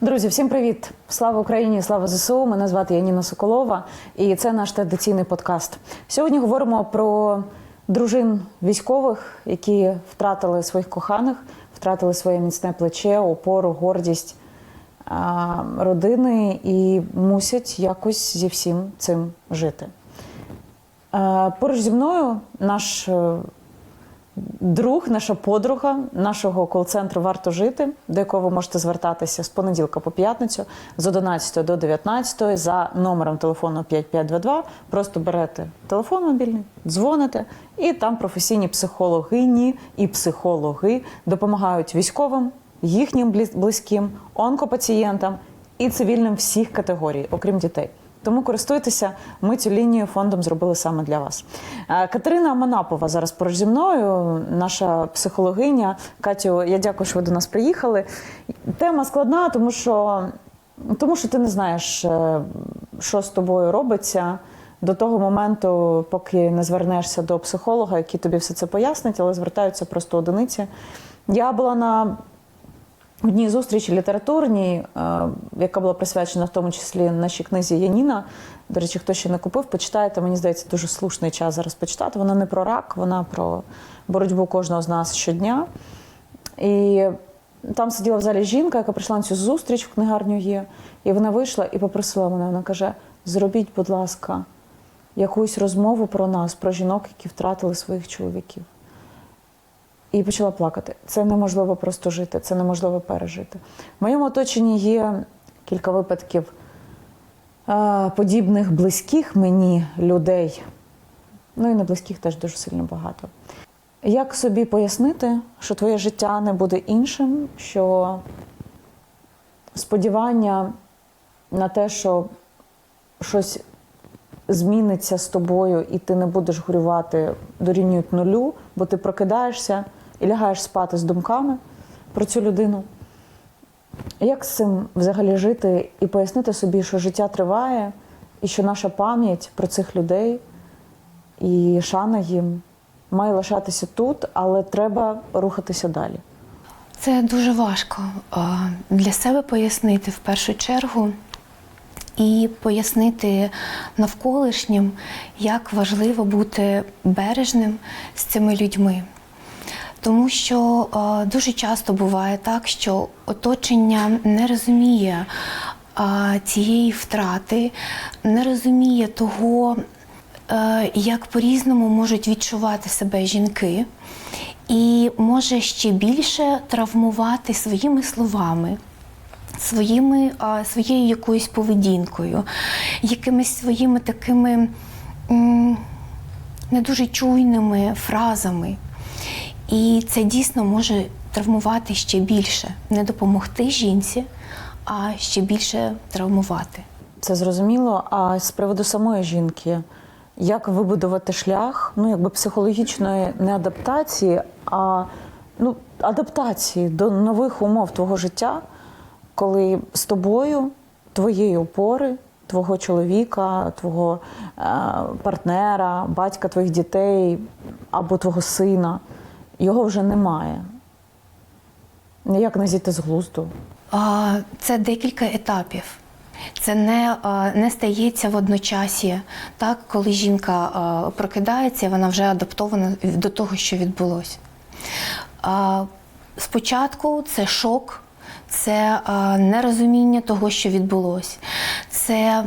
Друзі, всім привіт! Слава Україні! Слава ЗСУ! Мене звати Яніна Соколова, і це наш традиційний подкаст. Сьогодні говоримо про дружин військових, які втратили своїх коханих, втратили своє міцне плече, опору, гордість родини і мусять якось зі всім цим жити. Поруч зі мною наш е, друг, наша подруга нашого кол-центру Варто жити, до якого ви можете звертатися з понеділка по п'ятницю з 11 до 19 за номером телефону 5522. Просто берете телефон мобільний, дзвоните, і там професійні психологині і психологи допомагають військовим, їхнім близьким, онкопацієнтам і цивільним всіх категорій, окрім дітей. Тому користуйтеся, ми цю лінію фондом зробили саме для вас. Е, Катерина Манапова зараз поруч зі мною, наша психологиня. Катю, я дякую, що ви до нас приїхали. Тема складна, тому що, тому що ти не знаєш, е, що з тобою робиться до того моменту, поки не звернешся до психолога, який тобі все це пояснить, але звертаються просто одиниці. Я була на одній зустрічі літературній, е, яка була присвячена в тому числі нашій книзі Яніна. До речі, хто ще не купив, почитайте. Мені здається, дуже слушний час зараз почитати. Вона не про рак, вона про боротьбу кожного з нас щодня. І там сиділа в залі жінка, яка прийшла на цю зустріч в книгарню є. І вона вийшла і попросила мене. Вона каже: зробіть, будь ласка, якусь розмову про нас, про жінок, які втратили своїх чоловіків. І почала плакати. Це неможливо просто жити, це неможливо пережити. В моєму оточенні є кілька випадків подібних близьких мені людей. Ну і не близьких теж дуже сильно багато. Як собі пояснити, що твоє життя не буде іншим, що сподівання на те, що щось зміниться з тобою, і ти не будеш горювати, дорівнюють нулю, бо ти прокидаєшся і лягаєш спати з думками про цю людину. Як з цим взагалі жити і пояснити собі, що життя триває, і що наша пам'ять про цих людей і шана їм має лишатися тут, але треба рухатися далі. Це дуже важко для себе пояснити в першу чергу і пояснити навколишнім, як важливо бути бережним з цими людьми. Тому що а, дуже часто буває так, що оточення не розуміє а, цієї втрати, не розуміє того, е, як по-різному можуть відчувати себе жінки, і може ще більше травмувати своїми словами. Своїми, своєю якоюсь поведінкою, якимись своїми такими не дуже чуйними фразами. І це дійсно може травмувати ще більше, не допомогти жінці, а ще більше травмувати. Це зрозуміло. А з приводу самої жінки, як вибудувати шлях, ну якби психологічної не адаптації, а ну, адаптації до нових умов твого життя, коли з тобою, твоєї опори, твого чоловіка, твого е, партнера, батька твоїх дітей або твого сина, його вже немає. Ніяк не зійти з глузду. Це декілька етапів. Це не, не стається в одночасі, так, коли жінка прокидається, вона вже адаптована до того, що відбулося. Спочатку це шок, це нерозуміння того, що відбулося, це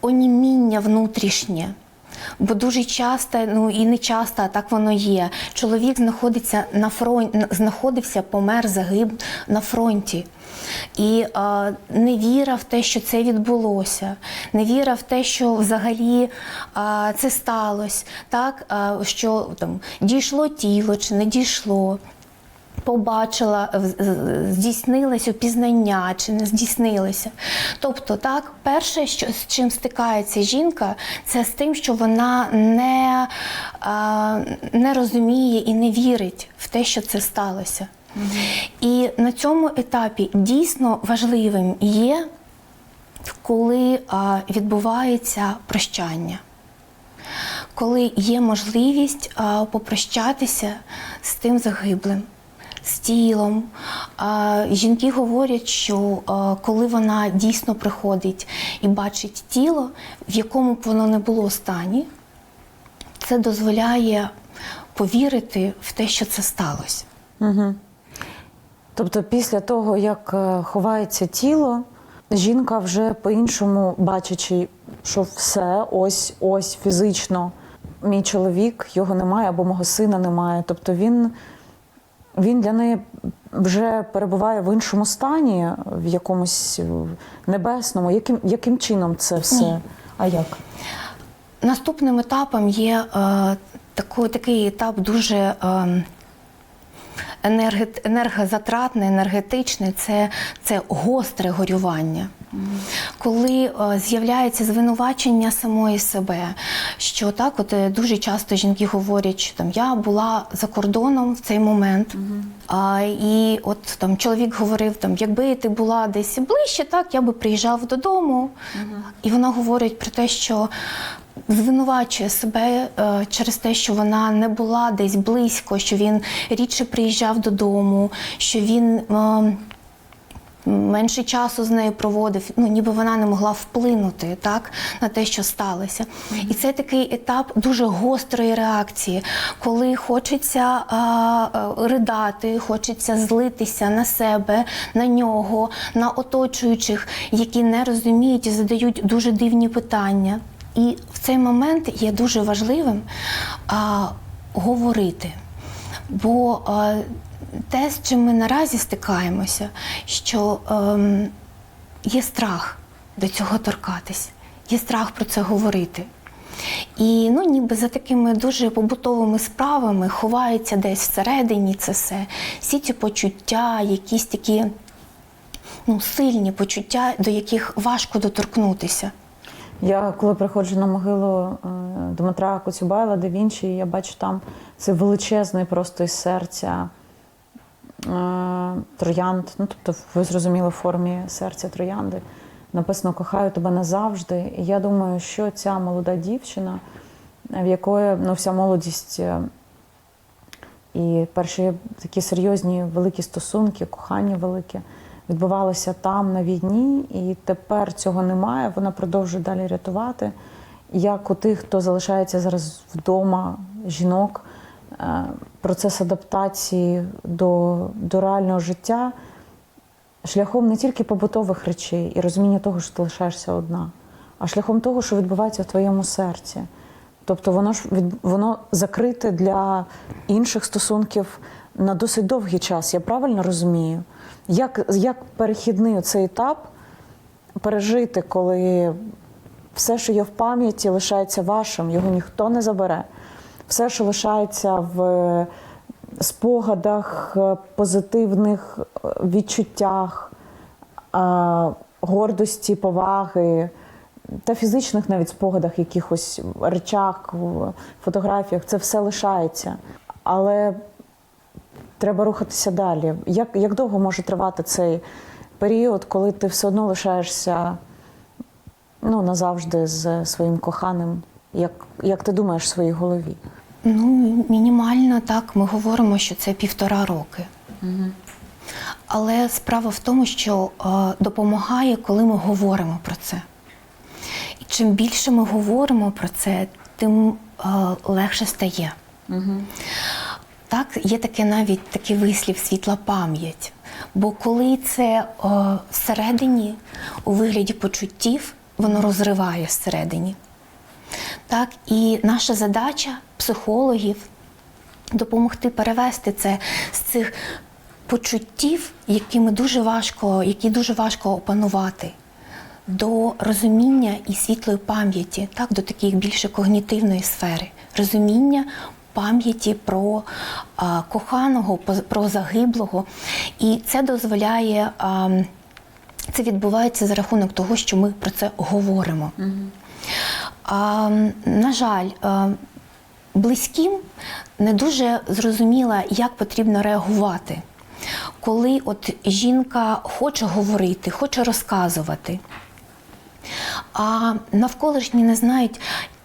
оніміння внутрішнє. Бо дуже часто, ну і не часто, а так воно є. Чоловік знаходиться на фронті, знаходився, помер, загиб на фронті. І е, не віра в те, що це відбулося, не віра в те, що взагалі е, це сталося, так, е, що там дійшло тіло чи не дійшло побачила, в- з- здійснилось опізнання чи не здійснилося. Тобто, так, перше, що з чим стикається жінка, це з тим, що вона не, не розуміє і не вірить в те, що це сталося. І на цьому етапі дійсно важливим є, коли відбувається прощання коли є можливість а, попрощатися з тим загиблим, з тілом. Жінки говорять, що коли вона дійсно приходить і бачить тіло, в якому б воно не було стані, це дозволяє повірити в те, що це сталося. Угу. Тобто, після того, як е, ховається тіло, жінка вже по-іншому бачачи, що все, ось, ось фізично, мій чоловік, його немає, або мого сина немає. Тобто він, він для неї вже перебуває в іншому стані, в якомусь е, небесному. Яким, яким чином це все? Ні. А як? Наступним етапом є е, такий, такий етап дуже е, енергозатратний, енергетичний це, це гостре горювання. Коли е, з'являється звинувачення самої себе, що так, от е, дуже часто жінки говорять, що там я була за кордоном в цей момент, а, і от там чоловік говорив, там, якби ти була десь ближче, так я би приїжджав додому. І вона говорить про те, що звинувачує себе е, через те, що вона не була десь близько, що він рідше приїжджав додому, що він. е, Менше часу з нею проводив, ну ніби вона не могла вплинути так на те, що сталося. І це такий етап дуже гострої реакції, коли хочеться а, а, ридати, хочеться злитися на себе, на нього, на оточуючих, які не розуміють і задають дуже дивні питання. І в цей момент є дуже важливим а, говорити. Бо а, те, з чим ми наразі стикаємося, що ем, є страх до цього торкатись, є страх про це говорити. І ну, ніби за такими дуже побутовими справами ховається десь всередині це все. Всі ці почуття, якісь такі ну, сильні почуття, до яких важко доторкнутися. Я коли приходжу на могилу е, Дмитра Коцюбайла, да Вінчі, я бачу там цей величезний просто із серця троянд. Ну, тобто, ви зрозуміли, в формі серця троянди. Написано Кохаю тебе назавжди. І я думаю, що ця молода дівчина, в якої ну, вся молодість е, і перші такі серйозні великі стосунки, кохання велике відбувалося там на війні, і тепер цього немає. Вона продовжує далі рятувати. Як у тих, хто залишається зараз вдома, жінок, е, процес адаптації до, до реального життя шляхом не тільки побутових речей і розуміння того, що ти лишаєшся одна, а шляхом того, що відбувається в твоєму серці. Тобто воно ж від, воно закрите для інших стосунків на досить довгий час. Я правильно розумію? Як, як перехідний цей етап пережити, коли все, що є в пам'яті, лишається вашим, його ніхто не забере. Все, що лишається в спогадах, е, позитивних е, відчуттях, е, гордості, поваги та фізичних навіть спогадах, якихось речах, фотографіях, це все лишається. Але треба рухатися далі. Як, як довго може тривати цей період, коли ти все одно лишаєшся ну, назавжди з своїм коханим? Як, як ти думаєш в своїй голові? Ну, мінімально так, ми говоримо, що це півтора роки. Але справа в тому, що е, допомагає, коли ми говоримо про це. І чим більше ми говоримо про це, тим е, легше стає. Так, є таке навіть такий вислів світла пам'ять. Бо коли це е, всередині, у вигляді почуттів, воно розриває всередині. Так, і наша задача психологів допомогти перевести це з цих почуттів, якими дуже важко, які дуже важко опанувати, до розуміння і світлої пам'яті, так, до таких більше когнітивної сфери, розуміння пам'яті про а, коханого, про загиблого. І це дозволяє. А, це відбувається за рахунок того, що ми про це говоримо. А, на жаль, е, близьким не дуже зрозуміло, як потрібно реагувати, коли от жінка хоче говорити, хоче розказувати, а навколишні не знають,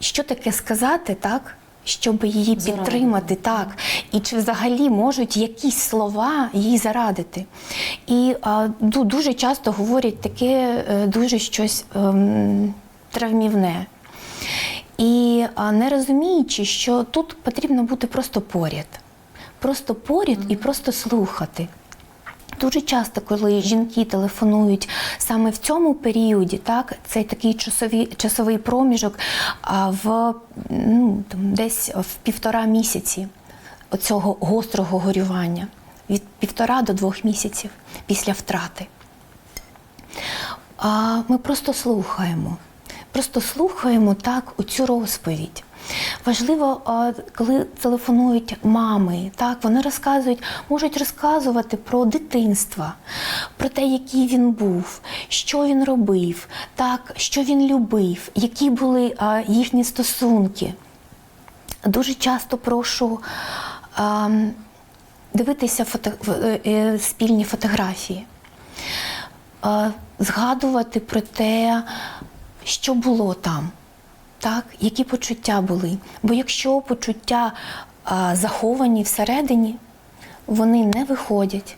що таке сказати, так, щоб її підтримати, так і чи взагалі можуть якісь слова їй зарадити. І а, дуже часто говорять таке е, дуже щось ем, травмівне. І не розуміючи, що тут потрібно бути просто поряд, просто поряд і просто слухати. Дуже часто, коли жінки телефонують саме в цьому періоді, так цей такий часовий, часовий проміжок а, в ну, там, десь в півтора місяці оцього гострого горювання, від півтора до двох місяців після втрати. А ми просто слухаємо. Просто слухаємо так у цю розповідь. Важливо, коли телефонують мами, так вони розказують, можуть розказувати про дитинство, про те, який він був, що він робив, так, що він любив, які були їхні стосунки. Дуже часто прошу дивитися фото, е, е, спільні фотографії, згадувати про те, що було там, так, які почуття були. Бо якщо почуття а, заховані всередині, вони не виходять,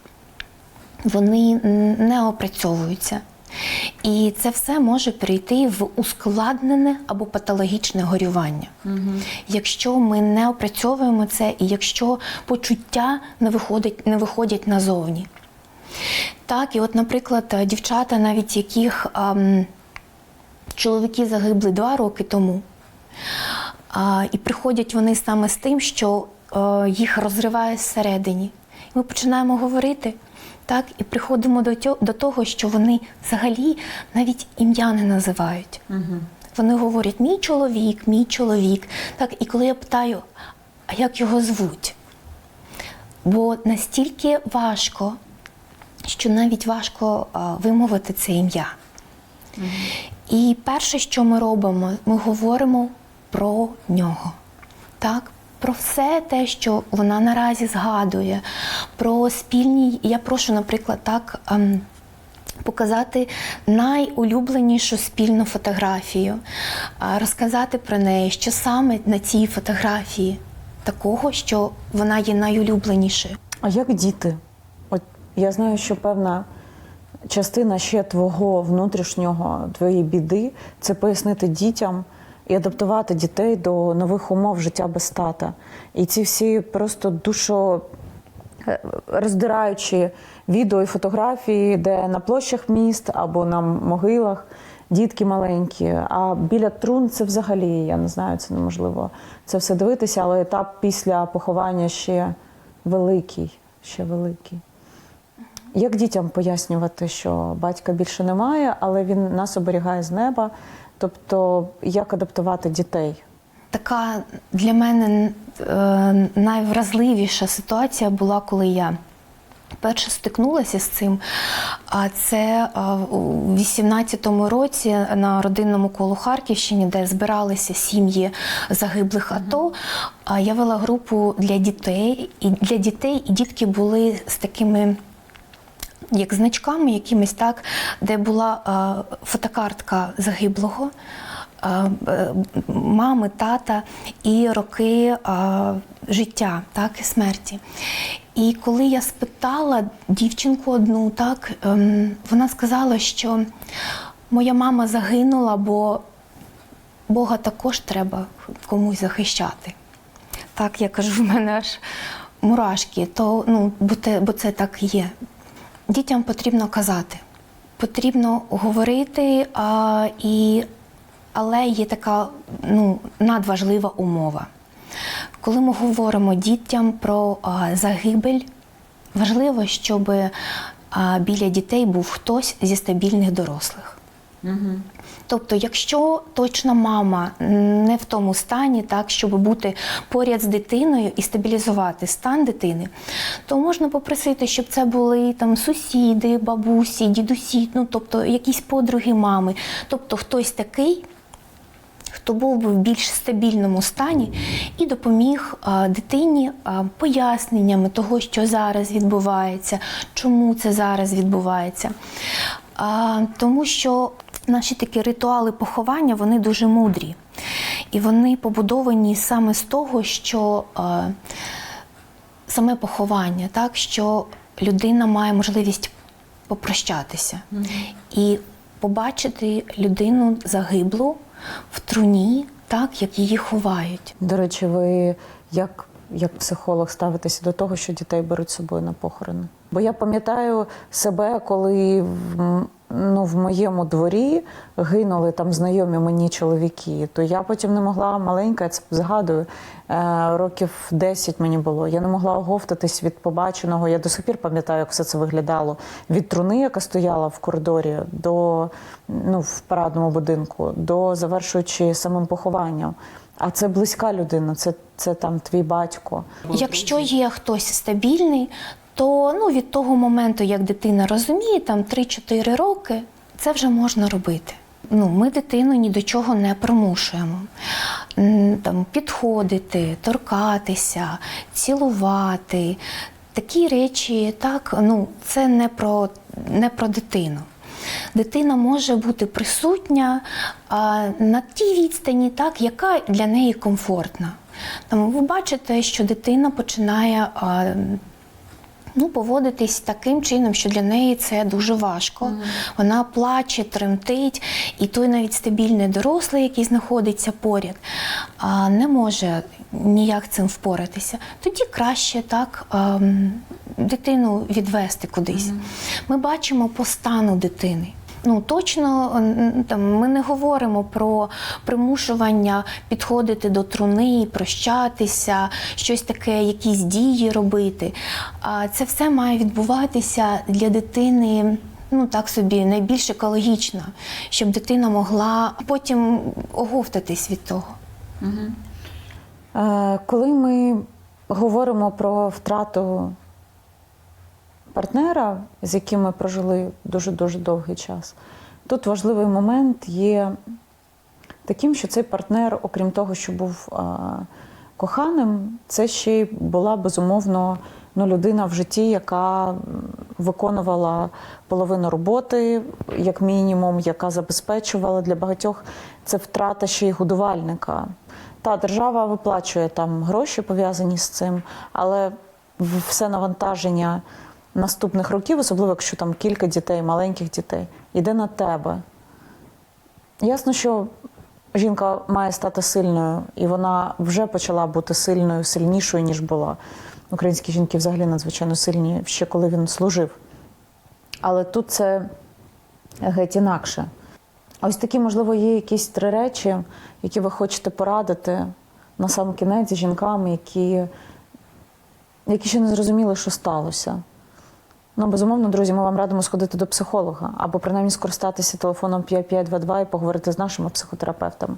вони не опрацьовуються. І це все може перейти в ускладнене або патологічне горювання. Якщо ми не опрацьовуємо це, і якщо почуття не виходять, не виходять назовні. Так, і от, наприклад, дівчата, навіть яких ам, чоловіки загибли два роки тому, а, і приходять вони саме з тим, що е, їх розриває зсередині. І ми починаємо говорити, так, і приходимо до, тьо- до того, що вони взагалі навіть ім'я не називають. Вони говорять мій чоловік, мій чоловік. Так, і коли я питаю, а як його звуть? Бо настільки важко, що навіть важко а, вимовити це ім'я. І перше, що ми робимо, ми говоримо про нього. Так? Про все те, що вона наразі згадує, про спільні. Я прошу, наприклад, так. ем, Показати найулюбленішу спільну фотографію, розказати про неї, що саме на цій фотографії такого, що вона є найулюбленішою. А як діти? От я знаю, що певна частина ще твого внутрішнього, твоєї біди це пояснити дітям і адаптувати дітей до нових умов життя без тата. І ці всі просто душо е, роздираючі відео і фотографії, де на площах міст або на могилах дітки маленькі. А біля трун це взагалі, я не знаю, це неможливо це все дивитися, але етап після поховання ще великий, ще великий. Як дітям пояснювати, що батька більше немає, але він нас оберігає з неба? Тобто, як адаптувати дітей? Така для мене е, найвразливіша ситуація була, коли я перше стикнулася з цим. А це е, у 18-му році на родинному колу Харківщині, де збиралися сім'ї загиблих АТО. Я вела групу для дітей, і для дітей і дітки були з такими як значками якимись так, де була е, фотокартка загиблого. е, Мами, тата і роки е, життя, так, і смерті. І коли я спитала дівчинку одну, так, ем, вона сказала, що моя мама загинула, бо Бога також треба комусь захищати. Так, я кажу, в мене аж мурашки, то, ну, бо, те, бо це так є. Дітям потрібно казати, потрібно говорити, а, і, але є така ну, надважлива умова. Коли ми говоримо дітям про а, загибель, важливо, щоб а, біля дітей був хтось зі стабільних дорослих. Тобто, якщо точно мама не в тому стані, так щоб бути поряд з дитиною і стабілізувати стан дитини, то можна попросити, щоб це були там сусіди, бабусі, дідусі, ну тобто якісь подруги мами, тобто хтось такий. Хто був би в більш стабільному стані і допоміг а, дитині а, поясненнями того, що зараз відбувається, чому це зараз відбувається. А, тому що наші такі ритуали поховання вони дуже мудрі. І вони побудовані саме з того, що е, саме поховання, так, що людина має можливість попрощатися і побачити людину загиблу в труні, так як її ховають. До речі, ви як, як психолог ставитеся до того, що дітей беруть з собою на похорони? Бо я пам'ятаю себе, коли ну, в моєму дворі гинули там знайомі мені чоловіки, то я потім не могла маленька, це згадую. Е, років 10 мені було. Я не могла оговтатись від побаченого. Я до сих пір пам'ятаю, як все це виглядало. Від труни, яка стояла в коридорі, до ну, в парадному будинку, до завершуючи самим похованням. А це близька людина, це, це там твій батько. Якщо є хтось стабільний, то ну, від того моменту, як дитина розуміє, там 3-4 роки, це вже можна робити. Ну, ми дитину ні до чого не примушуємо. Там, підходити, торкатися, цілувати. Такі речі, так, ну, це не про, не про дитину. Дитина може бути присутня а, на тій відстані, так, яка для неї комфортна. Там, ви бачите, що дитина починає а, ну, поводитись таким чином, що для неї це дуже важко. Вона плаче, тремтить, і той навіть стабільний дорослий, який знаходиться поряд, не може ніяк цим впоратися. Тоді краще так ем, дитину відвести кудись. Ми бачимо по стану дитини. Ну точно там ми не говоримо про примушування підходити до труни, прощатися, щось таке, якісь дії робити. А це все має відбуватися для дитини. Ну так собі найбільш екологічно, щоб дитина могла потім оговтатись від того. Е, Коли ми говоримо про втрату партнера, з яким ми прожили дуже-дуже довгий час, тут важливий момент є таким, що цей партнер, окрім того, що був коханим, це ще й була безумовно ну, людина в житті, яка виконувала половину роботи, як мінімум, яка забезпечувала для багатьох це втрата ще й годувальника. Та держава виплачує там гроші пов'язані з цим, але все навантаження наступних років, особливо якщо там кілька дітей, маленьких дітей, йде на тебе. Ясно, що жінка має стати сильною, і вона вже почала бути сильною, сильнішою, ніж була. Українські жінки взагалі надзвичайно сильні, ще коли він служив. Але тут це геть інакше. Ось такі, можливо, є якісь три речі, які ви хочете порадити на сам кінець жінкам, які, які ще не зрозуміли, що сталося. Ну, безумовно, друзі, ми вам радимо сходити до психолога або принаймні скористатися телефоном 5522 і поговорити з нашими психотерапевтами.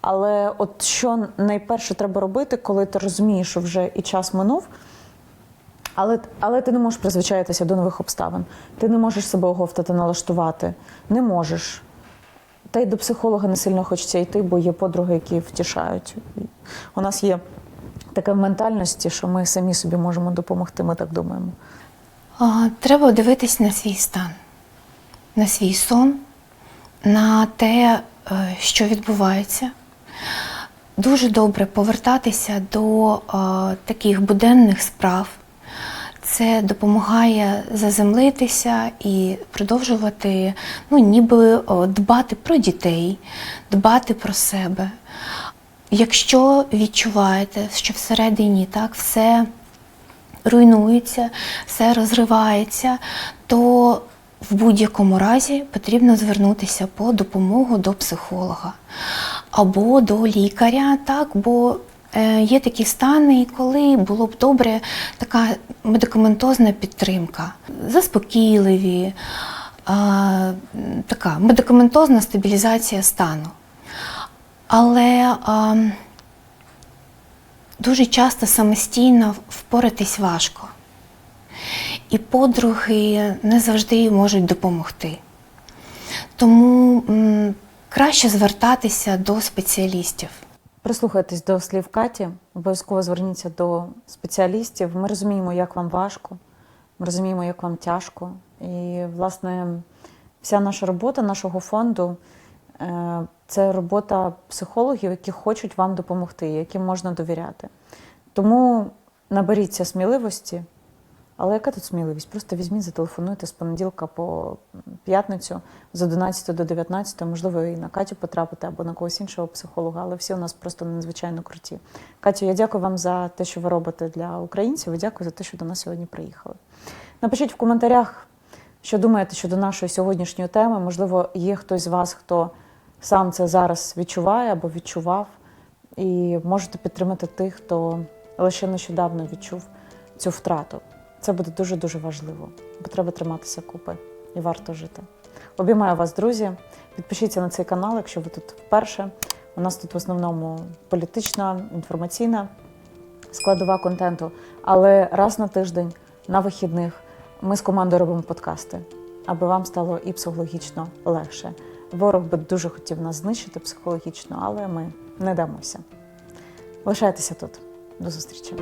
Але от що найперше треба робити, коли ти розумієш, що вже і час минув, але, але ти не можеш призвичаїтися до нових обставин. Ти не можеш себе оговтати, налаштувати. Не можеш. Та й до психолога не сильно хочеться йти, бо є подруги, які втішають. У нас є таке в ментальності, що ми самі собі можемо допомогти, ми так думаємо. Треба дивитись на свій стан, на свій сон, на те, е, що відбувається. Дуже добре повертатися до е, таких буденних справ. Це допомагає заземлитися і продовжувати, ну, ніби дбати про дітей, дбати про себе. Якщо відчуваєте, що всередині так все руйнується, все розривається, то в будь-якому разі потрібно звернутися по допомогу до психолога або до лікаря, так, бо е, є такі стани, коли було б добре така медикаментозна підтримка, заспокійливі, така медикаментозна стабілізація стану. Але дуже часто самостійно впоратись важко. І подруги не завжди можуть допомогти. Тому м, краще звертатися до спеціалістів. Прислухайтесь до слів Каті, обов'язково зверніться до спеціалістів. Ми розуміємо, як вам важко, ми розуміємо, як вам тяжко. І, власне, вся наша робота нашого фонду Це робота психологів, які хочуть вам допомогти, яким можна довіряти. Тому наберіться сміливості. Але яка тут сміливість? Просто візьміть, зателефонуйте з понеділка по п'ятницю з 11 до 19, можливо, і на Катю потрапити або на когось іншого психолога, але всі у нас просто надзвичайно круті. Катю, я дякую вам за те, що ви робите для українців, і дякую за те, що до нас сьогодні приїхали. Напишіть в коментарях, що думаєте щодо нашої сьогоднішньої теми. Можливо, є хтось з вас, хто сам це зараз відчуває або відчував, і можете підтримати тих, хто лише нещодавно відчув цю втрату. Це буде дуже дуже важливо, бо треба триматися купи і варто жити. Обіймаю вас, друзі. Підпишіться на цей канал, якщо ви тут вперше. У нас тут в основному політична, інформаційна складова контенту. Але раз на тиждень, на вихідних, ми з командою робимо подкасти, аби вам стало і психологічно легше. Ворог би дуже хотів нас знищити психологічно, але ми не дамося. Лишайтеся тут. До зустрічі.